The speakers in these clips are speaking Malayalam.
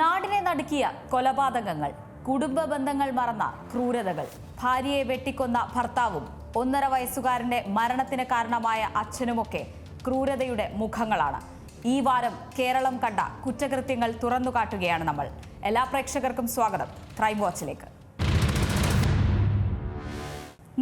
നാടിനെ നടുക്കിയ കൊലപാതകങ്ങൾ കുടുംബ ബന്ധങ്ങൾ മറന്ന ക്രൂരതകൾ ഭാര്യയെ വെട്ടിക്കൊന്ന ഭർത്താവും ഒന്നര വയസ്സുകാരന്റെ മരണത്തിന് കാരണമായ അച്ഛനുമൊക്കെ ക്രൂരതയുടെ മുഖങ്ങളാണ്. ഈ വാരം കേരളം കണ്ട കുറ്റകൃത്യങ്ങൾ തുറന്നു കാട്ടുകയാണ് നമ്മൾ. എല്ലാ പ്രേക്ഷകർക്കും സ്വാഗതം. ക്രൈം വാച്ചിലേക്ക്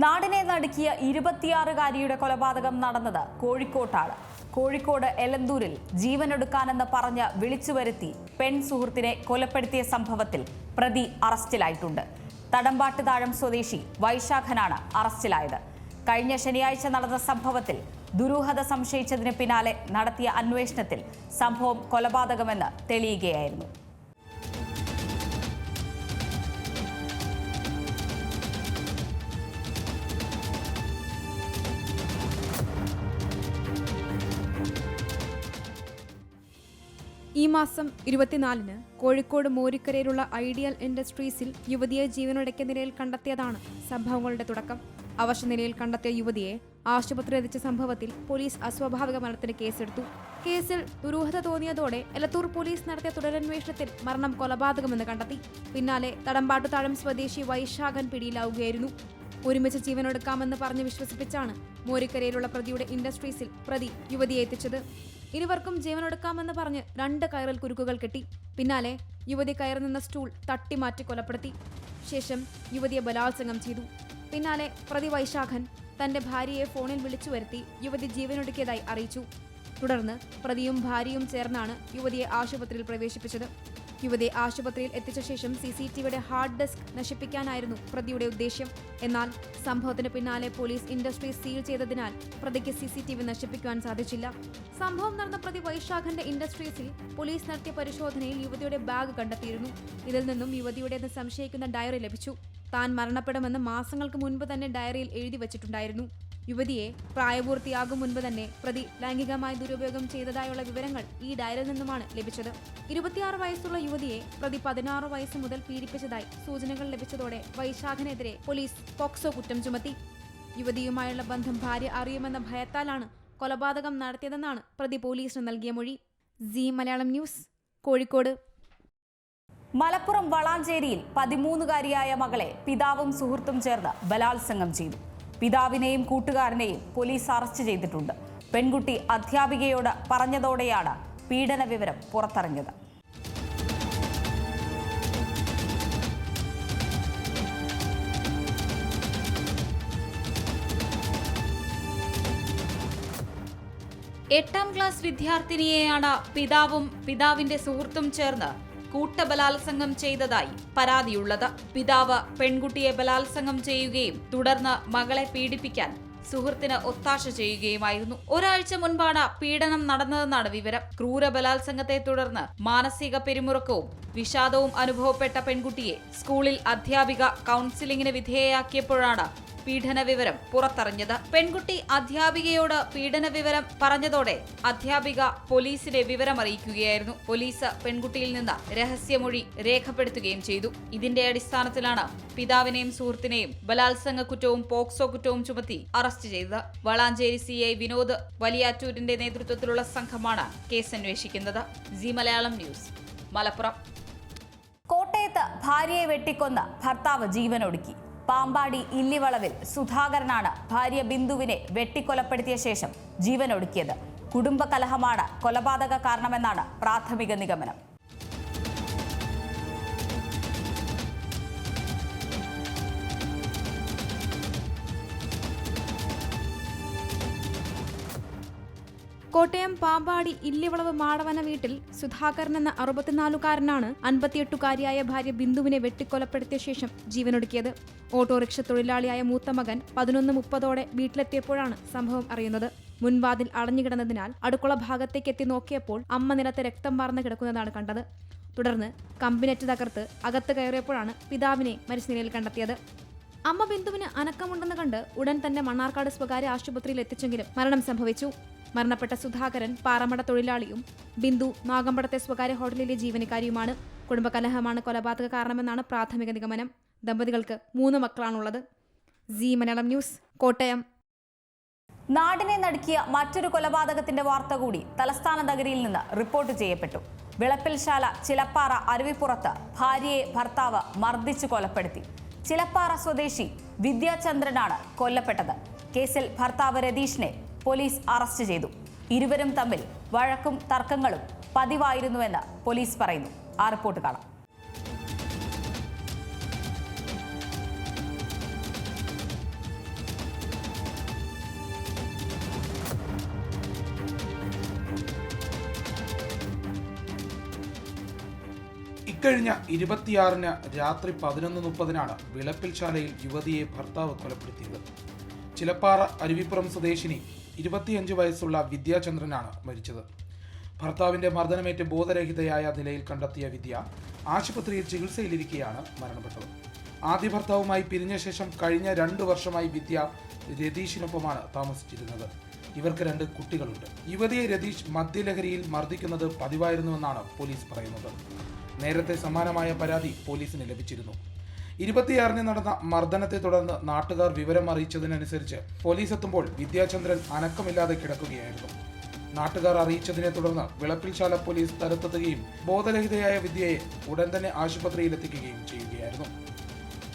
നാടിനെ നടുക്കിയ ഇരുപത്തിയാറുകാരിയുടെ കൊലപാതകം നടന്നത് കോഴിക്കോട്ടാണ്. കോഴിക്കോട് എലന്തൂരിൽ ജീവനെടുക്കാനെന്ന് പറഞ്ഞ് വിളിച്ചു വരുത്തി പെൺ സുഹൃത്തിനെ കൊലപ്പെടുത്തിയ സംഭവത്തിൽ പ്രതി അറസ്റ്റിലായിട്ടുണ്ട്. തടമ്പാട്ട് താഴം സ്വദേശി വൈശാഖനാണ് അറസ്റ്റിലായത്. കഴിഞ്ഞ ശനിയാഴ്ച നടന്ന സംഭവത്തിൽ ദുരൂഹത സംശയിച്ചതിന് പിന്നാലെ നടത്തിയ അന്വേഷണത്തിൽ സംഭവം കൊലപാതകമെന്ന് തെളിയുകയായിരുന്നു. ഈ മാസം ഇരുപത്തിനാലിന് കോഴിക്കോട് മോരിക്കരയിലുള്ള ഐഡിയൽ ഇൻഡസ്ട്രീസിൽ യുവതിയെ ജീവനൊടക്കിയ നിലയിൽ കണ്ടെത്തിയതാണ് സംഭവങ്ങളുടെ തുടക്കം. അവശ നിലയിൽ കണ്ടെത്തിയ യുവതിയെ ആശുപത്രി എത്തിച്ച സംഭവത്തിൽ പോലീസ് അസ്വാഭാവിക മരണത്തിന് കേസെടുത്തു. കേസിൽ ദുരൂഹത തോന്നിയതോടെ എലത്തൂർ പോലീസ് നടത്തിയ തുടരന്വേഷണത്തിൽ മരണം കൊലപാതകമെന്ന് കണ്ടെത്തി. പിന്നാലെ തടമ്പാട്ടുതാഴം സ്വദേശി വൈശാഖൻ പിടിയിലാവുകയായിരുന്നു. ഒരുമിച്ച് ജീവനൊടുക്കാമെന്ന് പറഞ്ഞ് വിശ്വസിപ്പിച്ചാണ് മോരിക്കരയിലുള്ള പ്രതിയുടെ ഇൻഡസ്ട്രീസിൽ പ്രതി യുവതിയെ എത്തിച്ചത്. ഇരുവർക്കും ജീവനൊടുക്കാമെന്ന് പറഞ്ഞ് രണ്ട് കയറിൽ കുരുക്കുകൾ കെട്ടി. പിന്നാലെ യുവതി കയറി നിന്ന സ്റ്റൂൾ തട്ടിമാറ്റി കൊലപ്പെടുത്തി. ശേഷം യുവതിയെ ബലാത്സംഗം ചെയ്തു. പിന്നാലെ പ്രതി വൈശാഖൻ തന്റെ ഭാര്യയെ ഫോണിൽ വിളിച്ചു വരുത്തി യുവതി ജീവനൊടുക്കിയതായി അറിയിച്ചു. തുടർന്ന് പ്രതിയും ഭാര്യയും ചേർന്നാണ് യുവതിയെ ആശുപത്രിയിൽ പ്രവേശിപ്പിച്ചത്. യുവതിയെ ആശുപത്രിയിൽ എത്തിച്ച ശേഷം സി സി ടിവിയുടെ ഹാർഡ് ഡെസ്ക് നശിപ്പിക്കാനായിരുന്നു പ്രതിയുടെ ഉദ്ദേശ്യം. എന്നാൽ സംഭവത്തിന് പിന്നാലെ പോലീസ് ഇൻഡസ്ട്രി സീൽ ചെയ്തതിനാൽ പ്രതിക്ക് സി സി ടി വി നശിപ്പിക്കുവാൻ സാധിച്ചില്ല. സംഭവം നടന്ന പ്രതി വൈശാഖന്റെ ഇൻഡസ്ട്രീസിൽ പോലീസ് നടത്തിയ പരിശോധനയിൽ യുവതിയുടെ ബാഗ് കണ്ടെത്തിയിരുന്നു. ഇതിൽ നിന്നും യുവതിയുടേന്ന് സംശയിക്കുന്ന ഡയറി ലഭിച്ചു. താൻ മരണപ്പെടുമെന്ന് മാസങ്ങൾക്ക് മുൻപ് തന്നെ ഡയറിയിൽ എഴുതി വച്ചിട്ടുണ്ടായിരുന്നു. യുവതിയെ പ്രായപൂർത്തിയാകും മുൻപ് തന്നെ പ്രതി ലൈംഗികമായി ദുരുപയോഗം ചെയ്തതായുള്ള വിവരങ്ങൾ ഈ ഡയറിയിൽ നിന്നുമാണ് ലഭിച്ചത്. ഇരുപത്തിയാറ് വയസ്സുള്ള യുവതിയെ പ്രതി പതിനാറ് വയസ്സ് മുതൽ പീഡിപ്പിച്ചതായി സൂചനകൾ ലഭിച്ചതോടെ വൈശാഖനെതിരെ പോലീസ് പോക്സോ കുറ്റം ചുമത്തി. യുവതിയുമായുള്ള ബന്ധം ഭാര്യ അറിയുമെന്ന ഭയത്താലാണ് കൊലപാതകം നടത്തിയതെന്നാണ് പ്രതി പോലീസിന് നൽകിയ മൊഴി. C Malayalam news Kozhikode. മലപ്പുറം വളാഞ്ചേരിയിൽ പതിമൂന്നുകാരിയായ മകളെ പിതാവും സുഹൃത്തും ചേർന്ന് ബലാത്സംഗം ചെയ്തു. പിതാവിനെയും കൂട്ടുകാരനെയും പോലീസ് അറസ്റ്റ് ചെയ്തിട്ടുണ്ട്. പെൺകുട്ടി അധ്യാപികയോട് പറഞ്ഞതോടെയാണ് പീഡന വിവരം പുറത്തിറങ്ങിയത്. എട്ടാം ക്ലാസ് വിദ്യാർത്ഥിനിയെയാണ് പിതാവും പിതാവിന്റെ സുഹൃത്തും ചേർന്ന് കൂട്ടബലാത്സംഗം ചെയ്തതായി പരാതിയുള്ളത്. പിതാവ് പെൺകുട്ടിയെ ബലാത്സംഗം ചെയ്യുകയും തുടർന്ന് മകളെ പീഡിപ്പിക്കാൻ സുഹൃത്തിന് ഒത്താശ ചെയ്യുകയുമായിരുന്നു. ഒരാഴ്ച മുൻപാണ് പീഡനം നടന്നതെന്നാണ് വിവരം. ക്രൂര ബലാത്സംഗത്തെ തുടർന്ന് മാനസിക പിരിമുറുക്കവും വിഷാദവും അനുഭവപ്പെട്ട പെൺകുട്ടിയെ സ്കൂളിൽ അധ്യാപിക കൗൺസിലിംഗിന് വിധേയയാക്കിയപ്പോഴാണ് പീഡന വിവരം പുറത്തറിഞ്ഞത്. പെൺകുട്ടി അധ്യാപികയോട് പീഡന വിവരം പറഞ്ഞതോടെ അധ്യാപിക പോലീസിനെ വിവരമറിയിക്കുകയായിരുന്നു. പോലീസ് പെൺകുട്ടിയിൽ നിന്ന് രഹസ്യമൊഴി രേഖപ്പെടുത്തുകയും ചെയ്തു. ഇതിന്റെ അടിസ്ഥാനത്തിലാണ് പിതാവിനെയും സുഹൃത്തിനെയും ബലാത്സംഗ കുറ്റവും പോക്സോ കുറ്റവും ചുമത്തി അറസ്റ്റ് ചെയ്തത്. വളാഞ്ചേരി സി ഐ വിനോദ് വലിയാറ്റൂരിന്റെ നേതൃത്വത്തിലുള്ള സംഘമാണ് കേസ് അന്വേഷിക്കുന്നത് ജി മലയാളം ന്യൂസ് മലപ്പുറം. കോട്ടയത്ത് ഭാര്യയെ വെട്ടിക്കൊന്ന് ഭർത്താവ് ജീവനൊടുക്കി. പാമ്പാടി ഇല്ലിവളവിൽ സുധാകരനാണ് ഭാര്യ ബിന്ദുവിനെ വെട്ടിക്കൊലപ്പെടുത്തിയ ശേഷം ജീവനൊടുക്കിയത്. കുടുംബകലഹമാണ് കൊലപാതക കാരണമെന്നാണ് പ്രാഥമിക നിഗമനം. കോട്ടയം പാമ്പാടി ഇല്ലിവളവ് മാടവന വീട്ടിൽ സുധാകരൻ എന്ന അറുപത്തിനാലുകാരനാണ് അൻപത്തിയെട്ടുകാരിയായ ഭാര്യ ബിന്ദുവിനെ വെട്ടിക്കൊലപ്പെടുത്തിയ ശേഷം ജീവനൊടുക്കിയത്. ഓട്ടോറിക്ഷ തൊഴിലാളിയായ മൂത്ത മകൻ പതിനൊന്ന് മുപ്പതോടെ വീട്ടിലെത്തിയപ്പോഴാണ് സംഭവം അറിയുന്നത്. മുൻവാതിൽ അടഞ്ഞുകിടന്നതിനാൽ അടുക്കള ഭാഗത്തേക്ക് എത്തി നോക്കിയപ്പോൾ അമ്മ നിലത്ത് രക്തം വാർന്നു കിടക്കുന്നതാണ് കണ്ടത്. തുടർന്ന് കമ്പിനെറ്റ് തകർത്ത് അകത്ത് കയറിയപ്പോഴാണ് പിതാവിനെ മരിച്ച നിലയിൽ കണ്ടെത്തിയത്. അമ്മ ബിന്ദുവിന് അനക്കമുണ്ടെന്ന് കണ്ട് ഉടൻ തന്നെ മണ്ണാർക്കാട് സ്വകാര്യ ആശുപത്രിയിൽ എത്തിച്ചെങ്കിലും മരണം സംഭവിച്ചു. മരണപ്പെട്ട സുധാകരൻ പാറമട തൊഴിലാളിയും ബിന്ദു നാഗമ്പടത്തെ സ്വകാര്യ ഹോട്ടലിലെ ജീവനക്കാരിയുമാണ്. കുടുംബകലഹമാണ് കൊലപാതക കാരണമെന്നാണ് പ്രാഥമിക നിഗമനം. ദമ്പതികൾക്ക് മൂന്ന് മക്കളാണുള്ളത്. G Malayalam news Kottayam. നാടിനെ നടുക്കിയ മറ്റൊരു കൊലപാതകത്തിന്റെ വാർത്ത കൂടി തലസ്ഥാന നഗരിയിൽ നിന്ന് റിപ്പോർട്ട് ചെയ്യപ്പെട്ടു. വിളപ്പിൽശാല ചിലപ്പാറ അരുവിപ്പുറത്ത് ഭാര്യയെ ഭർത്താവ് മർദ്ദിച്ചു കൊലപ്പെടുത്തി. ചിലപ്പാറ സ്വദേശി വിദ്യാചന്ദ്രനാണ് കൊല്ലപ്പെട്ടത്. കേസിൽ ഭർത്താവ് രതീഷിനെ പോലീസ് അറസ്റ്റ് ചെയ്തു. ഇരുവരും തമ്മിൽ വഴക്കും തർക്കങ്ങളും പതിവായിരുന്നുവെന്ന് പോലീസ് പറയുന്നു. ആ റിപ്പോർട്ട് കാണാം. ഇക്കഴിഞ്ഞ ഇരുപത്തിയാറിന് രാത്രി പതിനൊന്ന് മുപ്പതിനാണ് വിളപ്പിൽശാലയിൽ യുവതിയെ ഭർത്താവ് കൊലപ്പെടുത്തിയത്. ചിലപ്പാറ അരുവിപ്പുറം സ്വദേശിനി ഇരുപത്തിയഞ്ച് വയസ്സുള്ള വിദ്യാചന്ദ്രനാണ് മരിച്ചത്. ഭർത്താവിന്റെ മർദ്ദനമേറ്റ് ബോധരഹിതയായ നിലയിൽ കണ്ടെത്തിയ വിദ്യ ആശുപത്രിയിൽ ചികിത്സയിലിരിക്കെയാണ് മരണപ്പെട്ടത്. ആദ്യ ഭർത്താവുമായി പിരിഞ്ഞ ശേഷം കഴിഞ്ഞ രണ്ടു വർഷമായി വിദ്യ രതീഷിനൊപ്പമാണ് താമസിച്ചിരുന്നത്. ഇവർക്ക് രണ്ട് കുട്ടികളുണ്ട്. യുവതിയെ രതീഷ് മദ്യലഹരിയിൽ മർദ്ദിക്കുന്നത് പതിവായിരുന്നുവെന്നാണ് പോലീസ് പറയുന്നത്. നേരത്തെ സമാനമായ പരാതി പോലീസിന് ലഭിച്ചിരുന്നു. ഇരുപത്തിയാറിന് നടന്ന മർദ്ദനത്തെ തുടർന്ന് നാട്ടുകാർ വിവരം അറിയിച്ചതിനനുസരിച്ച് പോലീസ് എത്തുമ്പോൾ വിദ്യാചന്ദ്രൻ അനക്കമില്ലാതെ കിടക്കുകയായിരുന്നു. നാട്ടുകാർ അറിയിച്ചതിനെ തുടർന്ന് വിളപ്പിൽശാല പോലീസ് സ്ഥലത്തെത്തുകയും ബോധരഹിതയായ വിദ്യയെ ഉടൻ തന്നെ ആശുപത്രിയിൽ എത്തിക്കുകയും ചെയ്യുകയായിരുന്നു.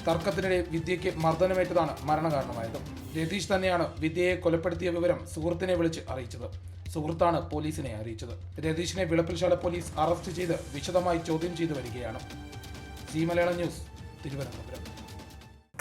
തർക്കത്തിനിടെ വിദ്യയ്ക്ക് മർദ്ദനമേറ്റതാണ് മരണകാരണമായത്. രതീഷ് തന്നെയാണ് വിദ്യയെ കൊലപ്പെടുത്തിയ വിവരം സുഹൃത്തിനെ വിളിച്ച് അറിയിച്ചത്. സുഹൃത്താണ് പോലീസിനെ അറിയിച്ചത്. രതീഷിനെ വിളപ്പിൽശാല പോലീസ് അറസ്റ്റ് ചെയ്ത് വിശദമായി ചോദ്യം ചെയ്തു വരികയാണ്. C Malayalam news Thiruvananthapuram.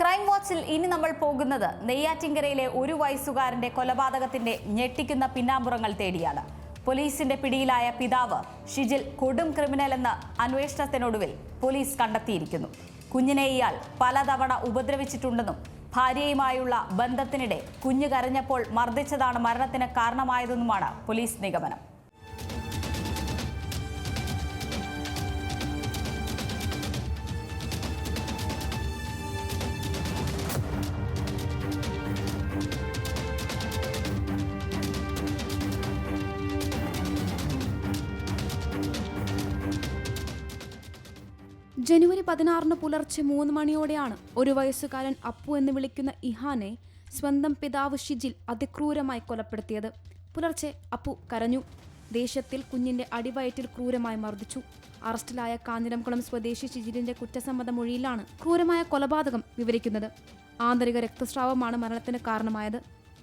Crime വാച്ചിൽ ഇനി നമ്മൾ പോകുന്നത് നെയ്യാറ്റിങ്കരയിലെ ഒരു വയസ്സുകാരന്റെ കൊലപാതകത്തിന്റെ ഞെട്ടിക്കുന്ന പിന്നാമ്പുറങ്ങൾ തേടിയാണ്. പോലീസിന്റെ പിടിയിലായ പിതാവ് ഷിജിൽ കൊടും ക്രിമിനൽ എന്ന അന്വേഷണത്തിനൊടുവിൽ പോലീസ് കണ്ടെത്തിയിരിക്കുന്നു. കുഞ്ഞിനെ ഇയാൾ പലതവണ ഉപദ്രവിച്ചിട്ടുണ്ടെന്നും ഭാര്യയുമായുള്ള ബന്ധത്തിനിടെ കുഞ്ഞ് കരഞ്ഞപ്പോൾ മർദ്ദിച്ചതാണ് മരണത്തിന് കാരണമായതെന്നുമാണ് പോലീസ് നിഗമനം. ജനുവരി പതിനാറിന് പുലർച്ചെ മൂന്ന് മണിയോടെയാണ് ഒരു വയസ്സുകാരൻ അപ്പു എന്ന് വിളിക്കുന്ന ഇഹാനെ സ്വന്തം പിതാവ് ഷിജിൽ അതിക്രൂരമായി കൊലപ്പെടുത്തിയത്. പുലർച്ചെ അപ്പു കരഞ്ഞു. ദേഷ്യത്തിൽ കുഞ്ഞിന്റെ അടിവയറ്റിൽ ക്രൂരമായി മർദ്ദിച്ചു. അറസ്റ്റിലായ കാഞ്ഞിരംകുളം സ്വദേശി ഷിജിലിന്റെ കുറ്റസമ്മത മൊഴിയിലാണ് ക്രൂരമായ കൊലപാതകം വിവരിക്കുന്നത്. ആന്തരിക രക്തസ്രാവമാണ് മരണത്തിന് കാരണമായത്.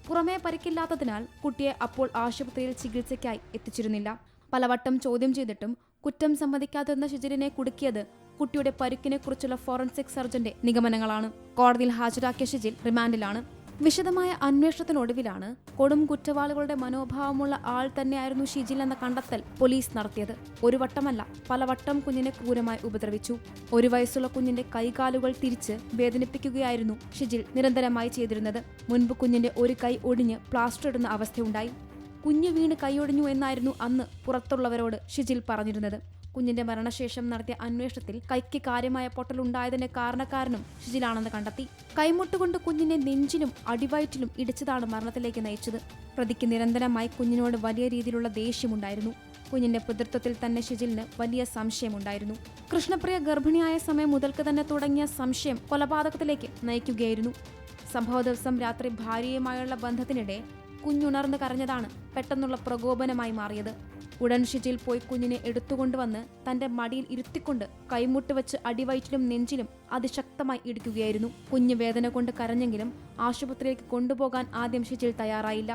പുറമേ പരിക്കില്ലാത്തതിനാൽ കുട്ടിയെ അപ്പോൾ ആശുപത്രിയിൽ ചികിത്സയ്ക്കായി എത്തിച്ചിരുന്നില്ല. പലവട്ടം ചോദ്യം ചെയ്തിട്ടും കുറ്റം സമ്മതിക്കാതിരുന്ന ഷിജിലിനെ കുടുക്കിയത് കുട്ടിയുടെ പരുക്കിനെക്കുറിച്ചുള്ള ഫോറൻസിക് സർജന്റെ നിഗമനങ്ങളാണ്. കോടതിയിൽ ഹാജരാക്കിയ ഷിജിൽ റിമാൻഡിലാണ്. വിശദമായ അന്വേഷണത്തിനൊടുവിലാണ് കൊടും കുറ്റവാളികളുടെ മനോഭാവമുള്ള ആൾ തന്നെയായിരുന്നു ഷിജിൽ എന്ന കണ്ടെത്തൽ പോലീസ് നടത്തിയത്. ഒരു വട്ടമല്ല പലവട്ടം കുഞ്ഞിനെ ക്രൂരമായി ഉപദ്രവിച്ചു. ഒരു വയസ്സുള്ള കുഞ്ഞിന്റെ കൈകാലുകൾ തിരിച്ച് വേദനിപ്പിക്കുകയായിരുന്നു ഷിജിൽ നിരന്തരമായി ചെയ്തിരുന്നത്. മുൻപ് കുഞ്ഞിന്റെ ഒരു കൈ ഒടിഞ്ഞ് പ്ലാസ്റ്റർ ഇടുന്ന അവസ്ഥയുണ്ടായി. കുഞ്ഞു വീണ് കൈയൊടിഞ്ഞു എന്നായിരുന്നു അന്ന് പുറത്തുള്ളവരോട് ഷിജിൽ പറഞ്ഞിരുന്നത്. കുഞ്ഞിന്റെ മരണശേഷം നടത്തിയ അന്വേഷണത്തിൽ കൈക്ക് കാര്യമായ പൊട്ടലുണ്ടായതിന് കാരണക്കാരനും ഷിജിലാണെന്ന് കണ്ടെത്തി. കൈമുട്ടുകൊണ്ട് കുഞ്ഞിനെ നെഞ്ചിലും അടിവയറ്റിലും ഇടിച്ചതാണ് മരണത്തിലേക്ക് നയിച്ചത്. പ്രതിക്ക് നിരന്തരമായി കുഞ്ഞിനോട് വലിയ രീതിയിലുള്ള ദേഷ്യമുണ്ടായിരുന്നു. കുഞ്ഞിന്റെ പിതൃത്വത്തിൽ തന്നെ ഷിജിലിന് വലിയ സംശയമുണ്ടായിരുന്നു. കൃഷ്ണപ്രിയ ഗർഭിണിയായ സമയം മുതൽക്ക് തന്നെ തുടങ്ങിയ സംശയം കൊലപാതകത്തിലേക്ക് നയിക്കുകയായിരുന്നു. സംഭവ ദിവസം രാത്രി ഭാര്യയുമായുള്ള ബന്ധത്തിനിടെ കുഞ്ഞുണർന്ന് കരഞ്ഞതാണ് പെട്ടെന്നുള്ള പ്രകോപനമായി മാറിയത്. ഉടൻ ഷിജിൽ പോയി കുഞ്ഞിനെ എടുത്തുകൊണ്ടുവന്ന് തന്റെ മടിയിൽ ഇരുത്തിക്കൊണ്ട് കൈമുട്ട് വെച്ച് അടിവയറ്റിലും നെഞ്ചിലും അതിശക്തമായി ഇടിക്കുകയായിരുന്നു. കുഞ്ഞ് വേദന കൊണ്ട് കരഞ്ഞെങ്കിലും ആശുപത്രിയിലേക്ക് കൊണ്ടുപോകാൻ ആദ്യം ഷിജിൽ തയ്യാറായില്ല.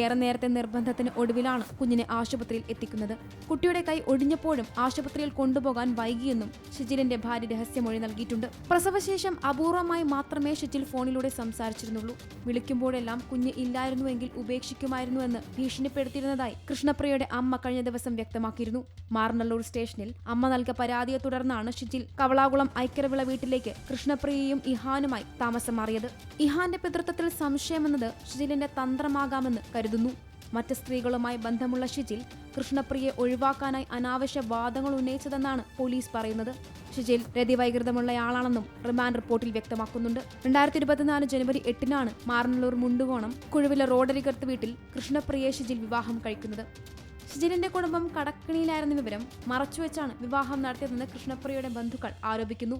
ഏറെ നേരത്തെ നിർബന്ധത്തിന് ഒടുവിലാണ് കുഞ്ഞിനെ ആശുപത്രിയിൽ എത്തിക്കുന്നത്. കുട്ടിയുടെ കൈ ഒടിഞ്ഞപ്പോഴും ആശുപത്രിയിൽ കൊണ്ടുപോകാൻ വൈകിയെന്നും ഷിജിലിന്റെ ഭാര്യ രഹസ്യമൊഴി നൽകിയിട്ടുണ്ട്. പ്രസവശേഷം അപൂർവമായി മാത്രമേ ഷിജിൽ ഫോണിലൂടെ സംസാരിച്ചിരുന്നുള്ളൂ. വിളിക്കുമ്പോഴെല്ലാം കുഞ്ഞ് ഇല്ലായിരുന്നുവെങ്കിൽ ഉപേക്ഷിക്കുമായിരുന്നുവെന്ന് ഭീഷണിപ്പെടുത്തിയിരുന്നതായി കൃഷ്ണപ്രിയയുടെ അമ്മ കഴിഞ്ഞ ദിവസം വ്യക്തമാക്കിയിരുന്നു. മാർനല്ലൂർ സ്റ്റേഷനിൽ അമ്മ നൽകിയ പരാതിയെ തുടർന്നാണ് ഷിജിൽ കവളാകുളം ഐക്യരവിള വീട്ടിലേക്ക് കൃഷ്ണപ്രിയയും ഇഹാനുമായി താമസം മാറിയത് ഇഹാന്റെ പിതൃത്വത്തിൽ സംശയമെന്നത് ഷിജിലിന്റെ തന്ത്രമാകാമെന്ന് കരുതുന്നു. മറ്റ് സ്ത്രീകളുമായി ബന്ധമുള്ള ഷിജിൽ കൃഷ്ണപ്രിയെ ഒഴിവാക്കാനായി അനാവശ്യ വാദങ്ങൾ ഉന്നയിച്ചതെന്നാണ് പോലീസ് പറയുന്നത്. ഷിജിൽ രതിവൈകൃതമുള്ളയാളാണെന്നും റിമാൻഡ് റിപ്പോർട്ടിൽ വ്യക്തമാക്കുന്നുണ്ട്. രണ്ടായിരത്തി ഇരുപത്തിനാല് ജനുവരി എട്ടിനാണ് മാറനല്ലൂർ മുണ്ടുകോണം കുഴുവിലെ റോഡരികത്ത് വീട്ടിൽ കൃഷ്ണപ്രിയെ ഷിജിൽ വിവാഹം കഴിക്കുന്നത്. ഷിജിലിന്റെ കുടുംബം കടക്കിണിയിലായിരുന്ന വിവരം മറച്ചുവെച്ചാണ് വിവാഹം നടത്തിയതെന്ന് കൃഷ്ണപ്രിയയുടെ ബന്ധുക്കൾ ആരോപിക്കുന്നു.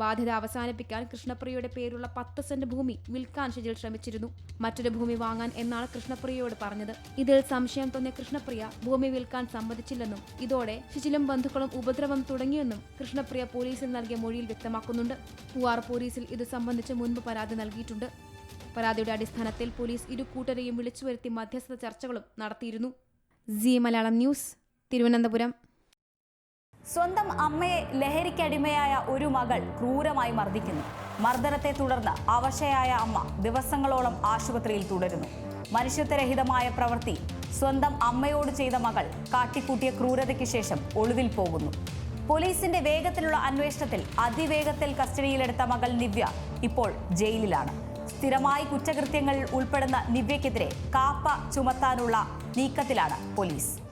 ബാധ്യത അവസാനിപ്പിക്കാൻ കൃഷ്ണപ്രിയയുടെ പേരുള്ള പത്ത് സെന്റ് ഭൂമി വിൽക്കാൻ ഷിജിൽ ശ്രമിച്ചിരുന്നു. മറ്റൊരു ഭൂമി വാങ്ങാൻ എന്നാണ് കൃഷ്ണപ്രിയയോട് പറഞ്ഞത്. ഇതിൽ സംശയം തോന്നിയ കൃഷ്ണപ്രിയ ഭൂമി വിൽക്കാൻ സമ്മതിച്ചില്ലെന്നും ഇതോടെ ഷിജിലും ബന്ധുക്കളും ഉപദ്രവം തുടങ്ങിയെന്നും കൃഷ്ണപ്രിയ പോലീസിൽ നൽകിയ മൊഴിയിൽ വ്യക്തമാക്കുന്നുണ്ട്. പൂവാർ പോലീസിൽ ഇത് സംബന്ധിച്ച് മുൻപ് പരാതി നൽകിയിട്ടുണ്ട്. പരാതിയുടെ അടിസ്ഥാനത്തിൽ പോലീസ് ഇരു കൂട്ടരെയും വിളിച്ചു വരുത്തി മധ്യസ്ഥ ചർച്ചകളും നടത്തിയിരുന്നു. സി മലയാളം ന്യൂസ് തിരുവനന്തപുരം. സ്വന്തം അമ്മയെ ലഹരിക്കടിമയായ ഒരു മകൾ ക്രൂരമായി മർദ്ദിക്കുന്നു. മർദ്ദനത്തെ തുടർന്ന് അവശയായ അമ്മ ദിവസങ്ങളോളം ആശുപത്രിയിൽ തുടരുന്നു. മനുഷ്യത്വരഹിതമായ പ്രവൃത്തി സ്വന്തം അമ്മയോട് ചെയ്ത മകൾ കാട്ടിക്കൂട്ടിയ ക്രൂരതയ്ക്ക് ശേഷം ഒളിവിൽ പോകുന്നു. പോലീസിന്റെ വേഗത്തിലുള്ള അന്വേഷണത്തിൽ അതിവേഗത്തിൽ കസ്റ്റഡിയിലെടുത്ത മകൾ നിവ്യ ഇപ്പോൾ ജയിലിലാണ്. സ്ഥിരമായി കുറ്റകൃത്യങ്ങളിൽ ഉൾപ്പെടുന്ന നിവ്യക്കെതിരെ കാപ്പ ചുമത്താനുള്ള നീക്കത്തിലാണ് പോലീസ്.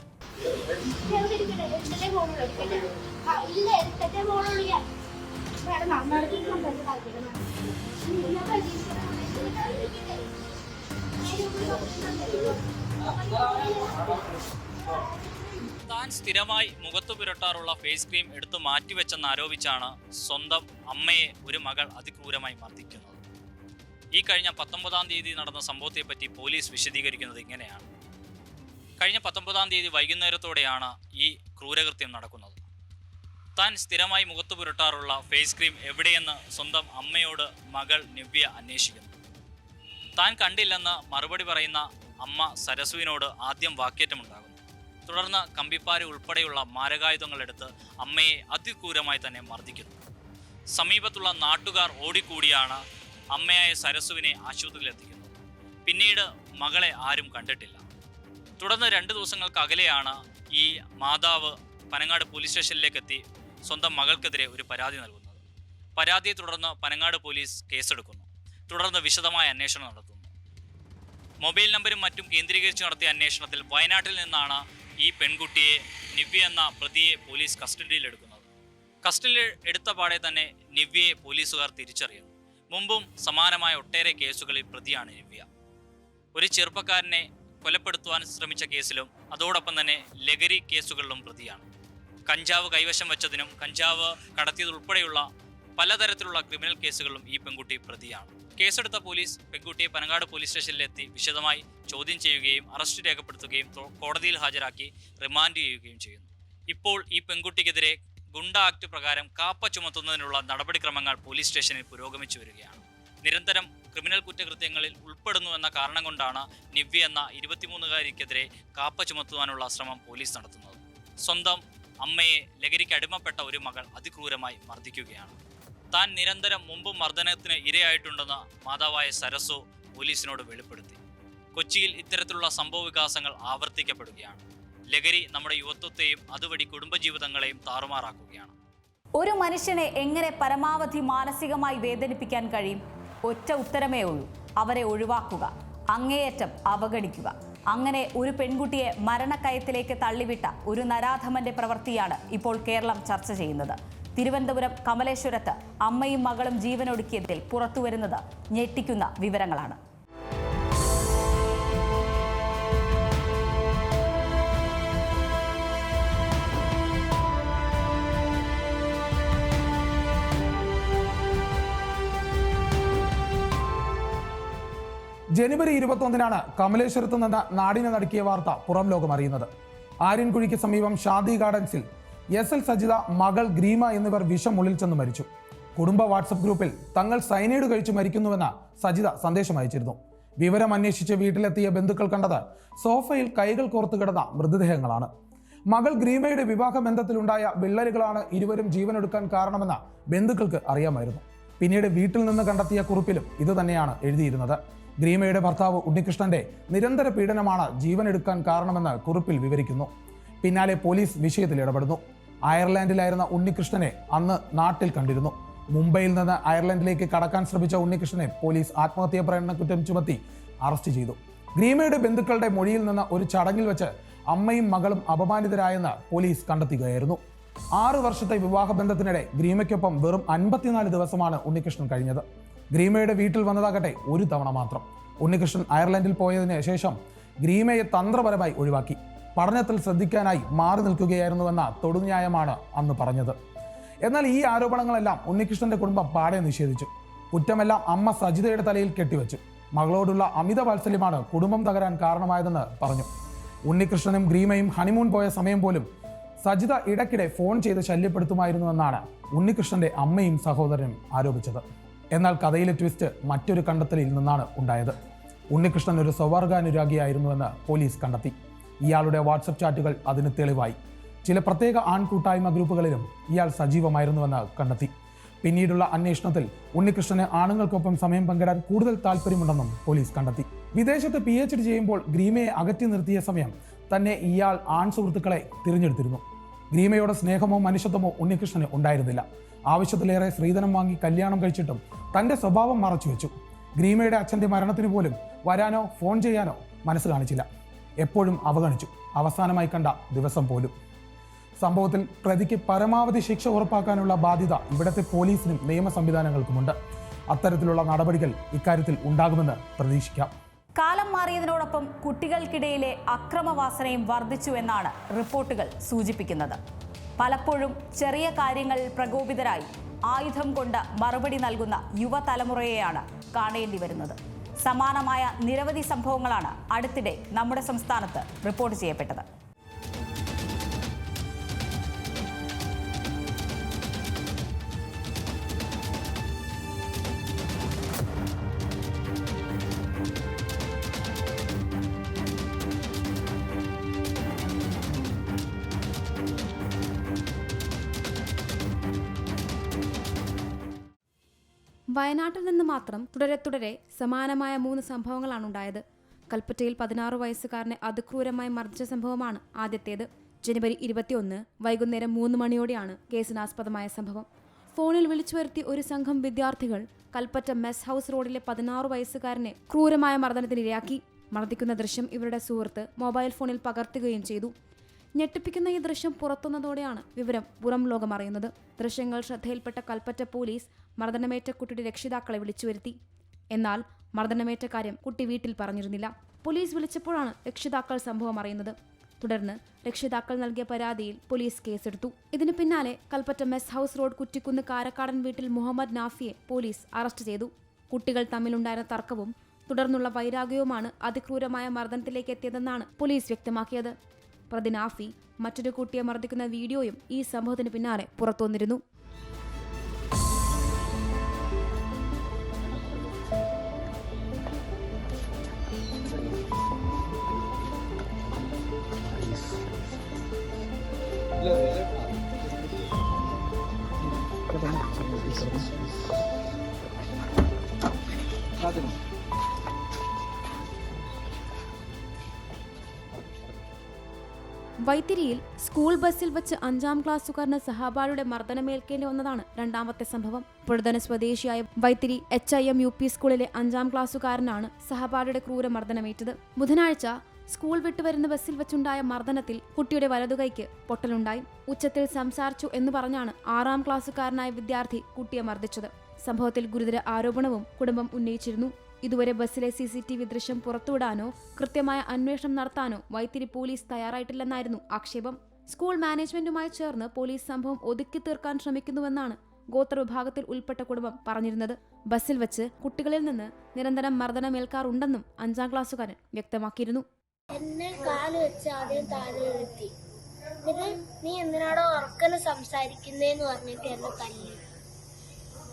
താൻ സ്ഥിരമായി മുഖത്തു പുരട്ടാറുള്ള ഫേസ് ക്രീം എടുത്തു മാറ്റിവെച്ചെന്നാരോപിച്ചാണ് സ്വന്തം അമ്മയെ ഒരു മകൾ അതിക്രൂരമായി മർദ്ദിക്കുന്നത്. ഈ കഴിഞ്ഞ പത്തൊമ്പതാം തീയതി നടന്ന സംഭവത്തെപ്പറ്റി പോലീസ് വിശദീകരിക്കുന്നത് ഇങ്ങനെയാണ്. കഴിഞ്ഞ പത്തൊമ്പതാം തീയതി വൈകുന്നേരത്തോടെയാണ് ഈ ക്രൂരകൃത്യം നടക്കുന്നത്. താൻ സ്ഥിരമായി മുഖത്ത് പുരട്ടാറുള്ള ഫേസ് ക്രീം എവിടെയെന്ന് സ്വന്തം അമ്മയോട് മകൾ നിവ്യ അന്വേഷിക്കുന്നു. താൻ കണ്ടില്ലെന്ന് മറുപടി പറയുന്ന അമ്മ സരസുവിനോട് ആദ്യം വാക്കേറ്റമുണ്ടാകുന്നു. തുടർന്ന് കമ്പിപ്പാരി ഉൾപ്പെടെയുള്ള മാരകായുധങ്ങളെടുത്ത് അമ്മയെ അതിക്രൂരമായി തന്നെ മർദ്ദിക്കുന്നു. സമീപത്തുള്ള നാട്ടുകാർ ഓടിക്കൂടിയാണ് അമ്മയായ സരസുവിനെ ആശുപത്രിയിലെത്തിക്കുന്നത്. പിന്നീട് മകളെ ആരും കണ്ടിട്ടില്ല. തുടർന്ന് രണ്ട് ദിവസങ്ങൾക്ക് അകലെയാണ് ഈ മാതാവ് പനങ്ങാട് പോലീസ് സ്റ്റേഷനിലേക്ക് എത്തി സ്വന്തം മകൾക്കെതിരെ ഒരു പരാതി നൽകുന്നത്. പരാതിയെ തുടർന്ന് പനങ്ങാട് പോലീസ് കേസെടുക്കുന്നു. തുടർന്ന് വിശദമായ അന്വേഷണം നടത്തുന്നു. മൊബൈൽ നമ്പരും മറ്റും കേന്ദ്രീകരിച്ച് നടത്തിയ അന്വേഷണത്തിൽ വയനാട്ടിൽ നിന്നാണ് ഈ പെൺകുട്ടിയെ നിവ്യ എന്ന പ്രതിയെ പോലീസ് കസ്റ്റഡിയിലെടുക്കുന്നത് കസ്റ്റഡിയിൽ എടുത്ത പാടെ തന്നെ നിവ്യയെ പോലീസുകാർ തിരിച്ചറിയുന്നു. മുമ്പും സമാനമായ ഒട്ടേറെ കേസുകളിൽ പ്രതിയാണ് നിവ്യ. ഒരു ചെറുപ്പക്കാരനെ കൊലപ്പെടുത്തുവാൻ ശ്രമിച്ച കേസിലും അതോടൊപ്പം തന്നെ ലഹരി കേസുകളിലും പ്രതിയാണ്. കഞ്ചാവ് കൈവശം വെച്ചതിനും കഞ്ചാവ് കടത്തിയതുൾപ്പെടെയുള്ള പലതരത്തിലുള്ള ക്രിമിനൽ കേസുകളിലും ഈ പെൺകുട്ടി പ്രതിയാണ്. കേസെടുത്ത പോലീസ് പെൺകുട്ടിയെ പനങ്ങാട് പോലീസ് സ്റ്റേഷനിലെത്തി വിശദമായി ചോദ്യം ചെയ്യുകയും അറസ്റ്റ് രേഖപ്പെടുത്തുകയും കോടതിയിൽ ഹാജരാക്കി റിമാൻഡ് ചെയ്യുകയും ചെയ്യുന്നു. ഇപ്പോൾ ഈ പെൺകുട്ടിക്കെതിരെ ഗുണ്ട ആക്ട് പ്രകാരം കാപ്പ ചുമത്തുന്നതിനുള്ള നടപടിക്രമങ്ങൾ പോലീസ് സ്റ്റേഷനിൽ പുരോഗമിച്ചു വരികയാണ്. നിരന്തരം ക്രിമിനൽ കുറ്റകൃത്യങ്ങളിൽ ഉൾപ്പെടുന്നു എന്ന കാരണം കൊണ്ടാണ് നിവ്യ എന്ന ഇരുപത്തിമൂന്നുകാരിക്കെതിരെ കാപ്പ ചുമത്തുവാനുള്ള ശ്രമം പോലീസ് നടത്തുന്നത്. സ്വന്തം അമ്മയെ ലഹരിക്ക് അടിമപ്പെട്ട ഒരു മകൾ അതിക്രൂരമായി മർദ്ദിക്കുകയാണ്. താൻ നിരന്തരം മുമ്പ് മർദ്ദനത്തിന് ഇരയായിട്ടുണ്ടെന്ന് മാതാവായ സരസു പോലീസിനോട് വെളിപ്പെടുത്തി. കൊച്ചിയിൽ ഇത്തരത്തിലുള്ള സംഭവ വികാസങ്ങൾ ആവർത്തിക്കപ്പെടുകയാണ്. ലഹരി നമ്മുടെ യുവത്വത്തെയും അതുവഴി കുടുംബജീവിതങ്ങളെയും താറുമാറാക്കുകയാണ്. ഒരു മനുഷ്യനെ എങ്ങനെ പരമാവധി മാനസികമായി വേദനിപ്പിക്കാൻ കഴിയും? ഒറ്റ ഉത്തരമേ ഉള്ളൂ. അവരെ ഒഴിവാക്കുക അങ്ങേയറ്റം അവഗണിക്കുക. അങ്ങനെ ഒരു പെൺകുട്ടിയെ മരണക്കയത്തിലേക്ക് തള്ളിവിട്ട ഒരു നരാധമന്റെ പ്രവൃത്തിയാണ് ഇപ്പോൾ കേരളം ചർച്ച ചെയ്യുന്നത്. തിരുവനന്തപുരം കമലേശ്വരത്ത് അമ്മയും മകളും ജീവനൊടുക്കിയതിൽ പുറത്തുവരുന്നത് ഞെട്ടിക്കുന്ന വിവരങ്ങളാണ്. ജനുവരി ഇരുപത്തൊന്നിനാണ് കമലേശ്വരത്ത് നിന്ന് നാടിനെ നടുക്കിയ വാർത്ത പുറം ലോകം അറിയുന്നത്. ആര്യൻകുഴിക്ക് സമീപം ഷാദി ഗാർഡൻസിൽ എസ് എൽ സജിത മകൾ ഗ്രീമ എന്നിവർ വിഷം ഉള്ളിൽ ചെന്ന് മരിച്ചു. കുടുംബ വാട്സപ്പ് ഗ്രൂപ്പിൽ തങ്ങൾ സൈനൈഡ് കഴിച്ചു മരിക്കുന്നുവെന്ന സജിത സന്ദേശം അയച്ചിരുന്നു. വിവരം അന്വേഷിച്ച് വീട്ടിലെത്തിയ ബന്ധുക്കൾ കണ്ടത് സോഫയിൽ കൈകൾ കോർത്തു കിടന്ന മൃതദേഹങ്ങളാണ്. മകൾ ഗ്രീമയുടെ വിവാഹ ബന്ധത്തിലുണ്ടായ വിള്ളലുകളാണ് ഇരുവരും ജീവനെടുക്കാൻ കാരണമെന്ന് ബന്ധുക്കൾക്ക് അറിയാമായിരുന്നു. പിന്നീട് വീട്ടിൽ നിന്ന് കണ്ടെത്തിയ കുറിപ്പിലും ഇതുതന്നെയാണ് എഴുതിയിരുന്നത്. ഗ്രീമയുടെ ഭർത്താവ് ഉണ്ണികൃഷ്ണന്റെ നിരന്തര പീഡനമാണ് ജീവൻ എടുക്കാൻ കാരണമെന്ന് കുറിപ്പിൽ വിവരിക്കുന്നു. പിന്നാലെ പോലീസ് വിഷയത്തിൽ ഇടപെടുന്നു. അയർലൻഡിലായിരുന്ന ഉണ്ണികൃഷ്ണനെ അന്ന് നാട്ടിൽ കണ്ടിരുന്നു. മുംബൈയിൽ നിന്ന് അയർലൻഡിലേക്ക് കടക്കാൻ ശ്രമിച്ച ഉണ്ണികൃഷ്ണനെ പോലീസ് ആത്മഹത്യാ പ്രേരണ കുറ്റം ചുമത്തി അറസ്റ്റ് ചെയ്തു. ഗ്രീമയുടെ ബന്ധുക്കളുടെ മൊഴിയിൽ നിന്ന് ഒരു ചടങ്ങിൽ വെച്ച് അമ്മയും മകളും അപമാനിതരായെന്ന് പോലീസ് കണ്ടെത്തുകയായിരുന്നു. ആറു വർഷത്തെ വിവാഹ ബന്ധത്തിനിടെ ഗ്രീമയ്ക്കൊപ്പം വെറും അൻപത്തിനാല് ദിവസമാണ് ഉണ്ണികൃഷ്ണൻ കഴിഞ്ഞത്. ഗ്രീമയുടെ വീട്ടിൽ വന്നതാകട്ടെ ഒരു തവണ മാത്രം. ഉണ്ണികൃഷ്ണൻ അയർലൻഡിൽ പോയതിന് ശേഷം ഗ്രീമയെ തന്ത്രപരമായി ഒഴിവാക്കി. പഠനത്തിൽ ശ്രദ്ധിക്കാനായി മാറി നിൽക്കുകയായിരുന്നുവെന്ന തൊടുന്യായമാണ് അന്ന് പറഞ്ഞത്. എന്നാൽ ഈ ആരോപണങ്ങളെല്ലാം ഉണ്ണികൃഷ്ണന്റെ കുടുംബം പാടെ നിഷേധിച്ചു. കുറ്റമെല്ലാം അമ്മ സജിതയുടെ തലയിൽ കെട്ടിവെച്ചു. മകളോടുള്ള അമിത വാത്സല്യമാണ് കുടുംബം തകരാൻ കാരണമായതെന്ന് പറഞ്ഞു. ഉണ്ണികൃഷ്ണനും ഗ്രീമയും ഹണിമൂൺ പോയ സമയം പോലും സജിത ഇടയ്ക്കിടെ ഫോൺ ചെയ്ത് ശല്യപ്പെടുത്തുമായിരുന്നുവെന്നാണ് ഉണ്ണികൃഷ്ണന്റെ അമ്മയും സഹോദരനും ആരോപിച്ചത്. എന്നാൽ കഥയിലെ ട്വിസ്റ്റ് മറ്റൊരു കണ്ടെത്തലിൽ നിന്നാണ് ഉണ്ടായത്. ഉണ്ണികൃഷ്ണൻ ഒരു സ്വവർഗാനുരാഗിയായിരുന്നുവെന്ന് പോലീസ് കണ്ടെത്തി. ഇയാളുടെ വാട്സപ്പ് ചാറ്റുകൾ അതിന് തെളിവായി. ചില പ്രത്യേക ആൺകൂട്ടായ്മ ഗ്രൂപ്പുകളിലും ഇയാൾ സജീവമായിരുന്നുവെന്ന് കണ്ടെത്തി. പിന്നീടുള്ള അന്വേഷണത്തിൽ ഉണ്ണികൃഷ്ണന് ആണുങ്ങൾക്കൊപ്പം സമയം പങ്കിടാൻ കൂടുതൽ താല്പര്യമുണ്ടെന്നും പോലീസ് കണ്ടെത്തി. വിദേശത്ത് പി എച്ച് ഡി ചെയ്യുമ്പോൾ ഗ്രീമയെ അകറ്റി നിർത്തിയ സമയം തന്നെ ഇയാൾ ആൺ സുഹൃത്തുക്കളെ തിരഞ്ഞെടുത്തിരുന്നു. ഗ്രീമയുടെ സ്നേഹമോ മനുഷ്യത്വമോ ഉണ്ണികൃഷ്ണന് ഉണ്ടായിരുന്നില്ല. ആവശ്യത്തിലേറെ സ്ത്രീധനം വാങ്ങി കല്യാണം കഴിച്ചിട്ടും തന്റെ സ്വഭാവം മറച്ചു വെച്ചു. ഗ്രീമയുടെ അച്ഛന്റെ മരണത്തിന് പോലും വരാനോ ഫോൺ ചെയ്യാനോ മനസ്സ് കാണിച്ചില്ല. എപ്പോഴും അവഗണിച്ചു. അവസാനമായി കണ്ട ദിവസം പോലും. സംഭവത്തിൽ പ്രതിക്ക് പരമാവധി ശിക്ഷ ഉറപ്പാക്കാനുള്ള ബാധ്യത ഇവിടത്തെ പോലീസിനും നിയമ സംവിധാനങ്ങൾക്കുമുണ്ട്. അത്തരത്തിലുള്ള നടപടികൾ ഇക്കാര്യത്തിൽ ഉണ്ടാകുമെന്ന് പ്രതീക്ഷിക്കാം. കാലം മാറിയതിനോടൊപ്പം കുട്ടികൾക്കിടയിലെ അക്രമവാസനയും വർദ്ധിച്ചു എന്നാണ് റിപ്പോർട്ടുകൾ സൂചിപ്പിക്കുന്നത്. പലപ്പോഴും ചെറിയ കാര്യങ്ങളിൽ പ്രകോപിതരായി ആയുധം കൊണ്ട് മറുപടി നൽകുന്ന യുവതലമുറയെയാണ് കാണേണ്ടി വരുന്നത്. സമാനമായ നിരവധി സംഭവങ്ങളാണ് അടുത്തിടെ നമ്മുടെ സംസ്ഥാനത്ത് റിപ്പോർട്ട് ചെയ്യപ്പെട്ടത്. വയനാട്ടിൽ നിന്ന് മാത്രം തുടരെ തുടരെ സമാനമായ മൂന്ന് സംഭവങ്ങളാണ് ഉണ്ടായത് കൽപ്പറ്റയിൽ പതിനാറ് വയസ്സുകാരനെ അതിക്രൂരമായി മർദ്ദിച്ച സംഭവമാണ് ആദ്യത്തേത്. ജനുവരി ഇരുപത്തിയൊന്ന് വൈകുന്നേരം മൂന്ന് മണിയോടെയാണ് കേസിനാസ്പദമായ സംഭവം. ഫോണിൽ വിളിച്ചു വരുത്തി ഒരു സംഘം വിദ്യാർത്ഥികൾ കൽപ്പറ്റ മെസ് ഹൗസ് റോഡിലെ പതിനാറ് വയസ്സുകാരനെ ക്രൂരമായ മർദ്ദനത്തിനിരയാക്കി. മർദ്ദിക്കുന്ന ദൃശ്യം ഇവരുടെ സുഹൃത്ത് മൊബൈൽ ഫോണിൽ പകർത്തുകയും ചെയ്തു. ഞെട്ടിപ്പിക്കുന്ന ഈ ദൃശ്യം പുറത്തുന്നതോടെയാണ് വിവരം പുറം ലോകം അറിയുന്നത്. ദൃശ്യങ്ങൾ ശ്രദ്ധയിൽപ്പെട്ട കൽപ്പറ്റ പോലീസ് മർദ്ദനമേറ്റ കുട്ടിയുടെ രക്ഷിതാക്കളെ വിളിച്ചു വരുത്തി എന്നാൽ മർദ്ദനമേറ്റ കാര്യം കുട്ടി വീട്ടിൽ പറഞ്ഞിരുന്നില്ല. പോലീസ് വിളിച്ചപ്പോഴാണ് രക്ഷിതാക്കൾ സംഭവം അറിയുന്നത്. തുടർന്ന് രക്ഷിതാക്കൾ നൽകിയ പരാതിയിൽ പോലീസ് കേസെടുത്തു. ഇതിനു പിന്നാലെ Kalpetta mess house road Kuttikunnu Karakkadan വീട്ടിൽ മുഹമ്മദ് നാഫിയെ പോലീസ് അറസ്റ്റ് ചെയ്തു. കുട്ടികൾ തമ്മിലുണ്ടായിരുന്ന തർക്കവും തുടർന്നുള്ള വൈരാഗ്യവുമാണ് അതിക്രൂരമായ മർദ്ദനത്തിലേക്ക് എത്തിയതെന്നാണ് പോലീസ് വ്യക്തമാക്കിയത്. പ്രതി നാഫി മറ്റൊരു കുട്ടിയെ മർദ്ദിക്കുന്ന വീഡിയോയും ഈ സംഭവത്തിന് പിന്നാലെ പുറത്തുവന്നിരുന്നു. വൈത്തിരിയിൽ സ്കൂൾ ബസ്സിൽ വെച്ച് അഞ്ചാം ക്ലാസ്സുകാരന് സഹപാഠിയുടെ മർദ്ദനമേൽക്കേണ്ടി വന്നതാണ് രണ്ടാമത്തെ സംഭവം. പുഴതന സ്വദേശിയായ Vythiri H I M U P സ്കൂളിലെ അഞ്ചാം ക്ലാസ്സുകാരനാണ് സഹാബാലുടെ ക്രൂര മർദ്ദനമേറ്റത്. ബുധനാഴ്ച സ്കൂൾ വിട്ടുവരുന്ന ബസ്സിൽ വെച്ചുണ്ടായ മർദ്ദനത്തിൽ കുട്ടിയുടെ വലതുകൈക്ക് പൊട്ടലുണ്ടായി. ഉച്ചത്തിൽ സംസാരിച്ചു എന്ന് പറഞ്ഞാണ് ആറാം ക്ലാസ്സുകാരനായ വിദ്യാർത്ഥി കുട്ടിയെ മർദ്ദിച്ചത്. സംഭവത്തിൽ ഗുരുതര ആരോപണവും കുടുംബം ഉന്നയിച്ചിരുന്നു. ഇതുവരെ ബസ്സിലെ സി സി ടി വി ദൃശ്യം പുറത്തുവിടാനോ കൃത്യമായ അന്വേഷണം നടത്താനോ വൈത്തിരി പോലീസ് തയ്യാറായിട്ടില്ലെന്നായിരുന്നു ആക്ഷേപം. സ്കൂൾ മാനേജ്മെന്റുമായി ചേർന്ന് പോലീസ് സംഭവം ഒതുക്കി തീർക്കാൻ ശ്രമിക്കുന്നുവെന്നാണ് ഗോത്ര വിഭാഗത്തിൽ ഉൾപ്പെട്ട കുടുംബം പറഞ്ഞിരുന്നത്. ബസ്സിൽ വെച്ച് കുട്ടികളിൽ നിന്ന് നിരന്തരം മർദ്ദനമേൽക്കാറുണ്ടെന്നും അഞ്ചാം ക്ലാസ്സുകാരൻ വ്യക്തമാക്കിയിരുന്നു. താഴെ നീ എന്തിനാടോ ഉറക്കനെ സംസാരിക്കുന്നേന്ന് പറഞ്ഞിട്ട് എന്നെ തല്ലി.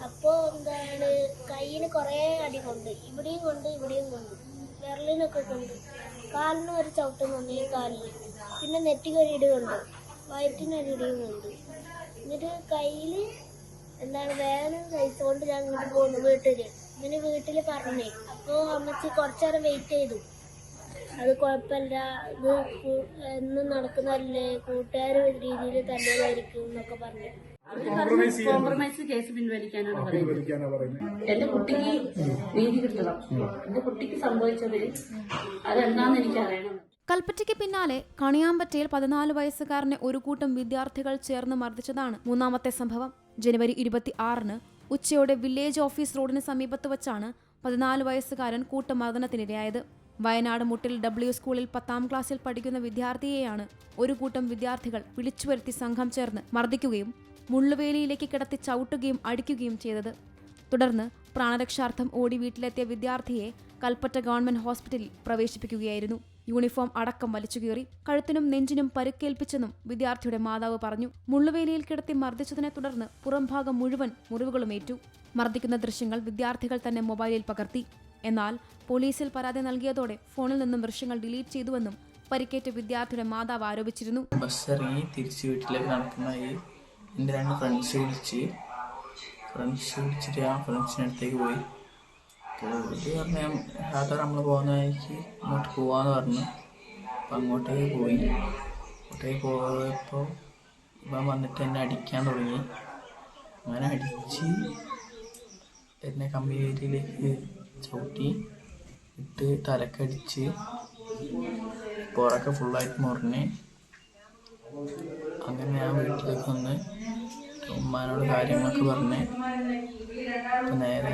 അപ്പോ എന്താണ് കയ്യിന് കുറേ അടി കൊണ്ട് ഇവിടെയും കൊണ്ട് ഇവിടെയും കൊണ്ട് വിരലിനൊക്കെ കൊണ്ട് കാലിന് ഒരു ചവിട്ടം കൊണ്ട് ഈ കാലിൽ പിന്നെ നെറ്റിക്കൊരിടി കൊണ്ട് വയറ്റിനൊരിടിയും കൊണ്ട്. എന്നിട്ട് കയ്യിൽ എന്താണ് വേദന കഴിച്ചുകൊണ്ട് ഞാൻ ഇങ്ങോട്ട് പോകുന്നു വീട്ടിൽ. ഇങ്ങനെ വീട്ടിൽ പറഞ്ഞേ അപ്പോൾ അമ്മച്ചി കുറച്ചേരം വെയിറ്റ് ചെയ്തു. അത് കുഴപ്പമില്ല ഇത് എന്നും നടക്കുന്നതല്ലേ കൂട്ടുകാർ രീതിയിൽ തന്നെയായിരിക്കും എന്നൊക്കെ പറഞ്ഞു. കോംപ്രമൈസ് കേസ് പിൻവലിക്കാനാണ് പറയുന്നത്. എന്റെ കുട്ടിക്ക് നീതി കിട്ടണം. എന്റെ കുട്ടിക്ക് സംഭവിച്ചത് അതെന്താന്ന് എനിക്ക് അറിയണം കൽപ്പറ്റയ്ക്ക് പിന്നാലെ കണിയാമ്പറ്റയിൽ പതിനാല് വയസ്സുകാരനെ ഒരു കൂട്ടം വിദ്യാർത്ഥികൾ ചേർന്ന് മർദ്ദിച്ചതാണ് മൂന്നാമത്തെ സംഭവം. ജനുവരി ഇരുപത്തി ആറിന് ഉച്ചയോടെ വില്ലേജ് ഓഫീസ് റോഡിന് സമീപത്ത് വച്ചാണ് പതിനാല് വയസ്സുകാരൻ കൂട്ടമർദ്ദനത്തിനിരയായത്. വയനാട് മുട്ടിൽ ഡബ്ല്യു സ്കൂളിൽ പത്താം ക്ലാസ്സിൽ പഠിക്കുന്ന വിദ്യാർത്ഥിയെയാണ് ഒരു കൂട്ടം വിദ്യാർത്ഥികൾ വിളിച്ചുവരുത്തി സംഘം ചേർന്ന് മർദ്ദിക്കുകയും മുള്ളുവേലിയിലേക്ക് കിടത്തി ചവിട്ടുകയും അടിക്കുകയും ചെയ്തത്. തുടർന്ന് പ്രാണരക്ഷാർത്ഥം ഓടി വീട്ടിലെത്തിയ വിദ്യാർത്ഥിയെ കൽപ്പറ്റ ഗവൺമെന്റ് ഹോസ്പിറ്റലിൽ പ്രവേശിപ്പിക്കുകയായിരുന്നു. യൂണിഫോം അടക്കം വലിച്ചുകീറി കഴുത്തിനും നെഞ്ചിനും പരുക്കേൽപ്പിച്ചെന്നും വിദ്യാർത്ഥിയുടെ മാതാവ് പറഞ്ഞു. മുള്ളുവേലിയിൽ കിടത്തി മർദ്ദിച്ചതിനെ തുടർന്ന് പുറംഭാഗം മുഴുവൻ മുറിവുകളുമേറ്റു മർദ്ദിക്കുന്ന ദൃശ്യങ്ങൾ വിദ്യാർത്ഥികൾ തന്നെ മൊബൈലിൽ പകർത്തി. എന്നാൽ പോലീസിൽ പരാതി നൽകിയതോടെ ഫോണിൽ നിന്നും ദൃശ്യങ്ങൾ ഡിലീറ്റ് ചെയ്തുവെന്നും പരിക്കേറ്റ വിദ്യാർത്ഥിയുടെ മാതാവ് ആരോപിച്ചിരുന്നു. ബസ് ഇറങ്ങി തിരിച്ചു വീട്ടിലേക്ക് നടക്കുന്നതായി എന്റെ രണ്ട് ഫ്രണ്ട്സ് വിളിച്ച് ഫ്രണ്ട്സ് വിളിച്ചിട്ട് ആ ഫ്രണ്ട്സിന്റെ അടുത്തേക്ക് പോയി. പോയിട്ട് പറഞ്ഞാൽ യാത്ര നമ്മൾ പോകുന്ന വഴിക്ക് ഇങ്ങോട്ട് പോവാന്ന് പറഞ്ഞു. അപ്പം അങ്ങോട്ടേക്ക് പോയി. അങ്ങോട്ടേക്ക് പോയപ്പോൾ ഇവൻ വന്നിട്ട് എന്നെ അടിക്കാൻ തുടങ്ങി. അങ്ങനെ അടിച്ച് എന്നെ കമ്പിയേരിയിലേക്ക് ചവിട്ടി ഇട്ട് തലക്കടിച്ച് പുറക്കെ ഫുള്ളായിട്ട് മുറിഞ്ഞ്. അങ്ങനെ ഞാൻ വീട്ടിലേക്ക് വന്ന് ഉമ്മാനോട് കാര്യങ്ങളൊക്കെ പറഞ്ഞ് നേരെ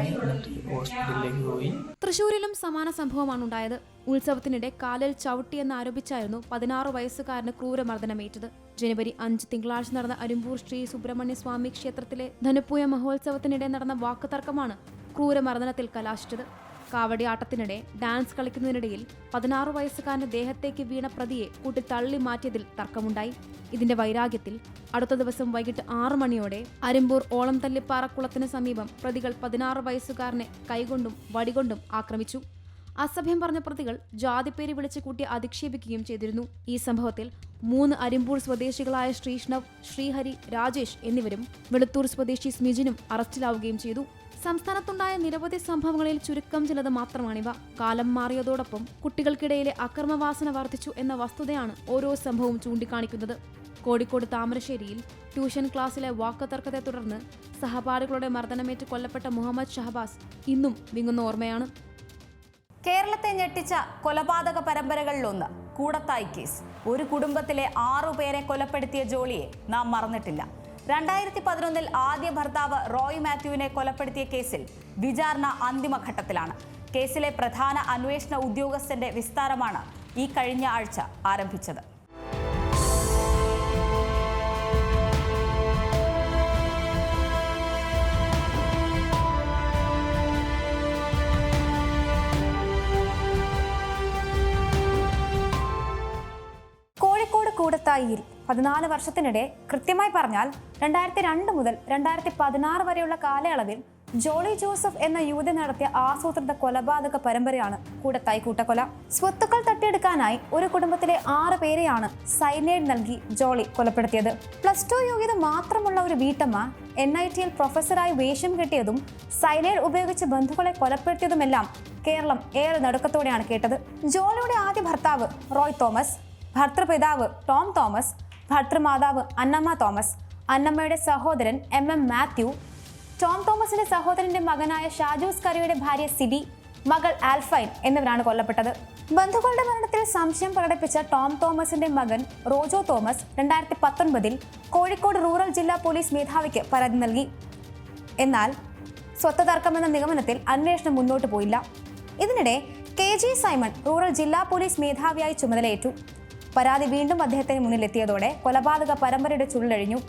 ഹോസ്പിറ്റലിലേക്ക് പോയി. തൃശൂരിലും സമാന സംഭവമാണ് ഉണ്ടായത്. ഉത്സവത്തിനിടെ കാലിൽ ചവിട്ടിയെന്ന് ആരോപിച്ചായിരുന്നു പതിനാറ് വയസ്സുകാരന് ക്രൂരമർദ്ദനമേറ്റത്. ജനുവരി അഞ്ച് തിങ്കളാഴ്ച നടന്ന അരിമ്പൂർ ശ്രീ സുബ്രഹ്മണ്യ സ്വാമി ക്ഷേത്രത്തിലെ ധനുപ്പൂയ മഹോത്സവത്തിനിടെ നടന്ന വാക്കുതർക്കമാണ് ക്രൂരമർദ്ദനത്തിൽ കലാശിച്ചത്. കാവടിയാട്ടത്തിനിടെ ഡാൻസ് കളിക്കുന്നതിനിടയിൽ പതിനാറ് വയസ്സുകാരന്റെ ദേഹത്തേക്ക് വീണ പ്രതിയെ കൂട്ടി തള്ളി മാറ്റിയതിൽ തർക്കമുണ്ടായി. ഇതിന്റെ വൈരാഗ്യത്തിൽ അടുത്ത ദിവസം വൈകിട്ട് ആറു മണിയോടെ അരിമ്പൂർ ഓളം തല്ലിപ്പാറക്കുളത്തിന് സമീപം പ്രതികൾ പതിനാറ് വയസ്സുകാരനെ കൈകൊണ്ടും വടികൊണ്ടും ആക്രമിച്ചു. അസഭ്യം പറഞ്ഞ പ്രതികൾ ജാതിപ്പേര് വിളിച്ച് കൂട്ടി അധിക്ഷേപിക്കുകയും ചെയ്തിരുന്നു. ഈ സംഭവത്തിൽ മൂന്ന് അരിമ്പൂർ സ്വദേശികളായ ശ്രീഷ്ണവ് ശ്രീഹരി രാജേഷ് എന്നിവരും വെളുത്തൂർ സ്വദേശി സ്മിജിനും അറസ്റ്റിലാവുകയും ചെയ്തു. സംസ്ഥാനത്തുണ്ടായ നിരവധി സംഭവങ്ങളിൽ ചുരുക്കം ചിലത് മാത്രമാണിവ. കാലം മാറിയതോടൊപ്പം കുട്ടികൾക്കിടയിലെ അക്രമവാസന വർദ്ധിച്ചു എന്ന വസ്തുതയാണ് ഓരോ സംഭവവും ചൂണ്ടിക്കാണിക്കുന്നത്. കോഴിക്കോട് താമരശ്ശേരിയിൽ ട്യൂഷൻ ക്ലാസ്സിലെ വാക്കുതർക്കത്തെ തുടർന്ന് സഹപാഠികളുടെ മർദ്ദനമേറ്റ് കൊല്ലപ്പെട്ട മുഹമ്മദ് ഷഹബാസ് ഇന്നും വിങ്ങുന്ന ഓർമ്മയാണ്. കേരളത്തെ ഞെട്ടിച്ച കൊലപാതക പരമ്പരകളിലൊന്ന് കൂടത്തായി കേസ്. ഒരു കുടുംബത്തിലെ ആറു പേരെ കൊലപ്പെടുത്തിയ ജോളിയെ നാം മറന്നിട്ടില്ല. രണ്ടായിരത്തി പതിനൊന്നിൽ ആദ്യ ഭർത്താവ് റോയ് മാത്യുവിനെ കൊലപ്പെടുത്തിയ കേസിൽ വിചാരണ അന്തിമഘട്ടത്തിലാണ്. കേസിലെ പ്രധാന അന്വേഷണ ഉദ്യോഗസ്ഥന്റെ വിസ്താരമാണ് ഈ കഴിഞ്ഞ ആഴ്ച ആരംഭിച്ചത്. കൂടത്തായിയിൽ പതിനാല് വർഷത്തിനിടെ കൃത്യമായി പറഞ്ഞാൽ രണ്ടായിരത്തി രണ്ട് മുതൽ രണ്ടായിരത്തി പതിനാറ് വരെയുള്ള കാലയളവിൽ ജോളി ജോസഫ് എന്ന യുവതി നടത്തിയ ആസൂത്രിത കൊലപാതക പരമ്പരയാണ് കൂടത്തായി കൂട്ടക്കൊല. സ്വത്തുക്കൾ തട്ടിയെടുക്കാനായി ഒരു കുടുംബത്തിലെ ആറ് പേരെയാണ് സൈനൈഡ് നൽകി ജോളി കൊലപ്പെടുത്തിയത്. പ്ലസ് ടു യോഗ്യത മാത്രമുള്ള ഒരു വീട്ടമ്മ എൻ ഐ ടിയിൽ പ്രൊഫസറായി വേഷം കെട്ടിയതും സൈനൈഡ് ഉപയോഗിച്ച് ബന്ധുക്കളെ കൊലപ്പെടുത്തിയതുമെല്ലാം കേരളം ഏറെ നടുക്കത്തോടെയാണ് കേട്ടത്. ജോളിയുടെ ആദ്യ ഭർത്താവ് റോയ് തോമസ് ഭർത്തൃപിതാവ് ടോം തോമസ് ഭർത്തൃമാതാവ് അന്നമ്മ തോമസ് അന്നമ്മയുടെ സഹോദരൻ എം എം മാത്യു ടോം തോമസിന്റെ സഹോദരന്റെ മകനായ ഷാജോസ് കറിയുടെ ഭാര്യ സിബി മകൾ ആൽഫൈൻ എന്നിവരാണ് കൊല്ലപ്പെട്ടത്. ബന്ധുക്കളുടെ മരണത്തിൽ സംശയം പ്രകടിപ്പിച്ച ടോം തോമസിന്റെ മകൻ റോജോ തോമസ് രണ്ടായിരത്തി പത്തൊൻപതിൽ കോഴിക്കോട് റൂറൽ ജില്ലാ പോലീസ് മേധാവിക്ക് പരാതി നൽകി. എന്നാൽ സ്വത്ത് തർക്കമെന്ന നിഗമനത്തിൽ അന്വേഷണം മുന്നോട്ട് പോയില്ല. ഇതിനിടെ കെ ജി സൈമൺ റൂറൽ ജില്ലാ പോലീസ് മേധാവിയായി ചുമതലയേറ്റു. പരാതി വീണ്ടും അദ്ദേഹത്തിന് മുന്നിലെത്തിയതോടെ കൊലപാതക പരമ്പരയുടെ ചുള്ളഴിഞ്ഞു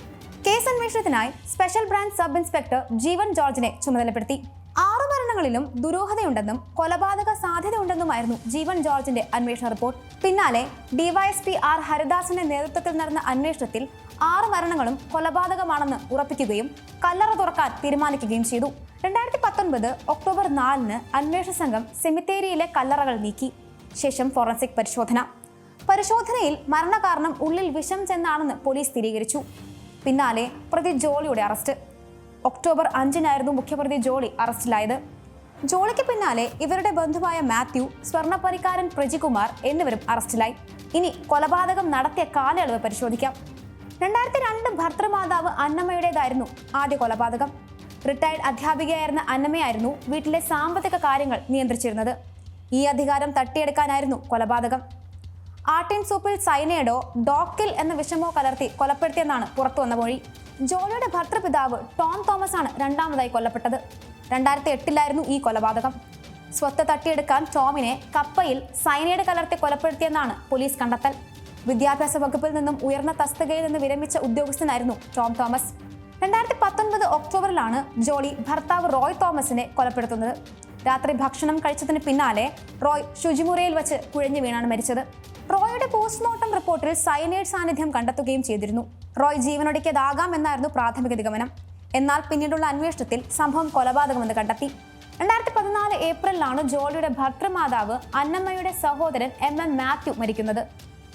case അന്വേഷണത്തിനായി special branch sub inspector Jeevan ജോർജിനെ ചുമതലപ്പെടുത്തി. ആറു മരണങ്ങളിലും ദുരൂഹതയുണ്ടെന്നും കൊലപാതക സാധ്യതയുണ്ടെന്നുമായിരുന്നു ജീവൻ ജോർജിന്റെ അന്വേഷണ റിപ്പോർട്ട്. പിന്നാലെ ഡിവൈഎസ്പി ആർ ഹരിദാസിന്റെ നേതൃത്വത്തിൽ നടന്ന അന്വേഷണത്തിൽ ആറ് മരണങ്ങളും കൊലപാതകമാണെന്ന് ഉറപ്പിക്കുകയും കല്ലറ തുറക്കാൻ തീരുമാനിക്കുകയും ചെയ്തു. രണ്ടായിരത്തി പത്തൊൻപത് ഒക്ടോബർ നാലിന് അന്വേഷണ സംഘം സെമിത്തേരിയിലെ കല്ലറകൾ നീക്കി. ശേഷം ഫോറൻസിക് പരിശോധന. പരിശോധനയിൽ മരണകാരണം ഉള്ളിൽ വിഷം ചെന്നാണെന്ന് പോലീസ് സ്ഥിരീകരിച്ചു. പിന്നാലെ പ്രതി ജോളിയുടെ അറസ്റ്റ്. ഒക്ടോബർ അഞ്ചിനായിരുന്നു മുഖ്യപ്രതി ജോളി അറസ്റ്റിലായത്. ജോളിക്ക് പിന്നാലെ ഇവരുടെ ബന്ധുവായ മാത്യു സ്വർണപ്പരിക്കാരൻ പ്രജികുമാർ എന്നിവരും അറസ്റ്റിലായി. ഇനി കൊലപാതകം നടത്തിയ കാലയളവ് പരിശോധിക്കാം. രണ്ടായിരത്തി രണ്ട് ഭർത്തൃമാതാവ് അന്നമ്മയുടേതായിരുന്നു ആദ്യ കൊലപാതകം. റിട്ടയർഡ് അധ്യാപികയായിരുന്ന അന്നമ്മയായിരുന്നു വീട്ടിലെ സാമ്പത്തിക കാര്യങ്ങൾ നിയന്ത്രിച്ചിരുന്നത്. ഈ അധികാരം തട്ടിയെടുക്കാനായിരുന്നു കൊലപാതകം. ആട്ടിൻ സൂപ്പിൽ സൈനേഡോ ഡോക്കിൽ എന്ന വിഷമോ കലർത്തി കൊലപ്പെടുത്തിയെന്നാണ് പുറത്തുവന്ന മൊഴി. ജോളിയുടെ ഭർത്തൃപിതാവ് ടോം തോമസ് ആണ് രണ്ടാമതായി കൊല്ലപ്പെട്ടത്. രണ്ടായിരത്തി എട്ടിലായിരുന്നു ഈ കൊലപാതകം. സ്വത്ത് തട്ടിയെടുക്കാൻ ടോമിനെ കപ്പയിൽ സൈനൈഡ് കലർത്തി കൊലപ്പെടുത്തിയെന്നാണ് പോലീസ് കണ്ടെത്തൽ. വിദ്യാഭ്യാസ വകുപ്പിൽ നിന്നും ഉയർന്ന തസ്തികയിൽ നിന്ന് വിരമിച്ച ഉദ്യോഗസ്ഥനായിരുന്നു ടോം തോമസ്. രണ്ടായിരത്തി പത്തൊൻപത് ഒക്ടോബറിലാണ് ജോളി ഭർത്താവ് റോയ് തോമസിനെ കൊലപ്പെടുത്തുന്നത്. രാത്രി ഭക്ഷണം കഴിച്ചതിന് പിന്നാലെ റോയ് ശുചിമുറിയിൽ വെച്ച് കുഴഞ്ഞു വീണാണ് മരിച്ചത്. റോയുടെ പോസ്റ്റ്മോർട്ടം റിപ്പോർട്ടിൽ സൈനൈഡ് സാന്നിധ്യം കണ്ടെത്തുകയും ചെയ്തിരുന്നു. റോയ് ജീവനൊടുക്കിയതാകാം എന്നായിരുന്നു പ്രാഥമിക നിഗമനം. എന്നാൽ പിന്നീടുള്ള അന്വേഷണത്തിൽ സംഭവം കൊലപാതകമെന്ന് കണ്ടെത്തി. രണ്ടായിരത്തി പതിനാല് ഏപ്രിലാണ് ജോളിയുടെ ഭർത്തൃമാതാവ് അന്നമ്മയുടെ സഹോദരൻ എം എം മാത്യു മരിക്കുന്നത്.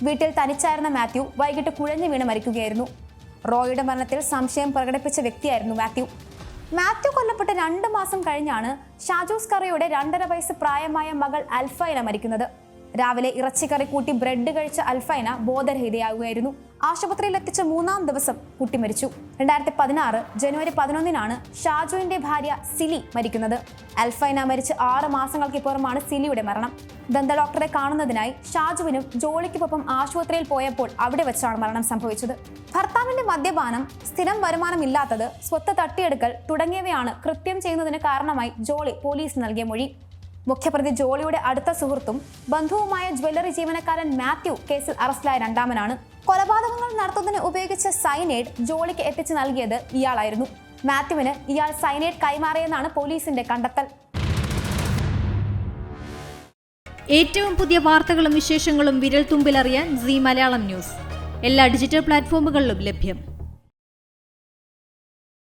വീട്ടിൽ തനിച്ചായിരുന്ന മാത്യു വൈകിട്ട് കുഴഞ്ഞു വീണ് മരിക്കുകയായിരുന്നു. റോയുടെ മരണത്തിൽ സംശയം പ്രകടിപ്പിച്ച വ്യക്തിയായിരുന്നു മാത്യു. മാത്യു കൊല്ലപ്പെട്ട് രണ്ട് മാസം കഴിഞ്ഞാണ് ഷാജൂസ് കറയുടെ രണ്ടര വയസ്സ് പ്രായമായ മകൾ അൽഫൈന മരിക്കുന്നത്. രാവിലെ ഇറച്ചിക്കറി കൂട്ടി ബ്രെഡ് കഴിച്ച അൽഫൈന ബോധരഹിതയാകുകയായിരുന്നു. ആശുപത്രിയിൽ എത്തിച്ച മൂന്നാം ദിവസം കുട്ടി മരിച്ചു. രണ്ടായിരത്തി പതിനാറ് ജനുവരി പതിനൊന്നിനാണ് ഷാജുവിന്റെ ഭാര്യ സിലി മരിക്കുന്നത്. അൽഫൈന മരിച്ച് ആറ് മാസങ്ങൾക്ക് പുറമാണ് സിലിയുടെ മരണം. ദന്ത ഡോക്ടറെ കാണുന്നതിനായി ഷാജുവിനും ജോളിക്കുമൊപ്പം ആശുപത്രിയിൽ പോയപ്പോൾ അവിടെ വെച്ചാണ് മരണം സംഭവിച്ചത്. ഭർത്താവിന്റെ മദ്യപാനം സ്ഥിരം വരുമാനമില്ലാത്തത് സ്വത്ത് തട്ടിയെടുക്കൽ തുടങ്ങിയവയാണ് കൃത്യം ചെയ്യുന്നതിന് കാരണമായി ജോളി പോലീസ് നൽകിയ മൊഴി. മുഖ്യപ്രതി ജോളിയുടെ അടുത്ത സുഹൃത്തും ബന്ധുവുമായ ജ്വല്ലറി ജീവനക്കാരൻ മാത്യു കേസിൽ അറസ്റ്റിലായ രണ്ടാമനാണ്. കൊലപാതകങ്ങൾ നടത്തുന്നതിന് ഉപയോഗിച്ച സൈനൈഡ് ജോളിക്ക് എത്തിച്ചു നൽകിയത് ഇയാളായിരുന്നു. മാത്യുവിന് ഇയാൾ സൈനൈഡ് കൈമാറിയെന്നാണ് പോലീസിന്റെ കണ്ടെത്തൽ. ഏറ്റവും പുതിയ വാർത്തകളും വിശേഷങ്ങളും വിരൽ തുമ്പിലറിയാൻ സി മലയാളം ന്യൂസ്. എല്ലാ ഡിജിറ്റൽ പ്ലാറ്റ്ഫോമുകളിലും ലഭ്യം.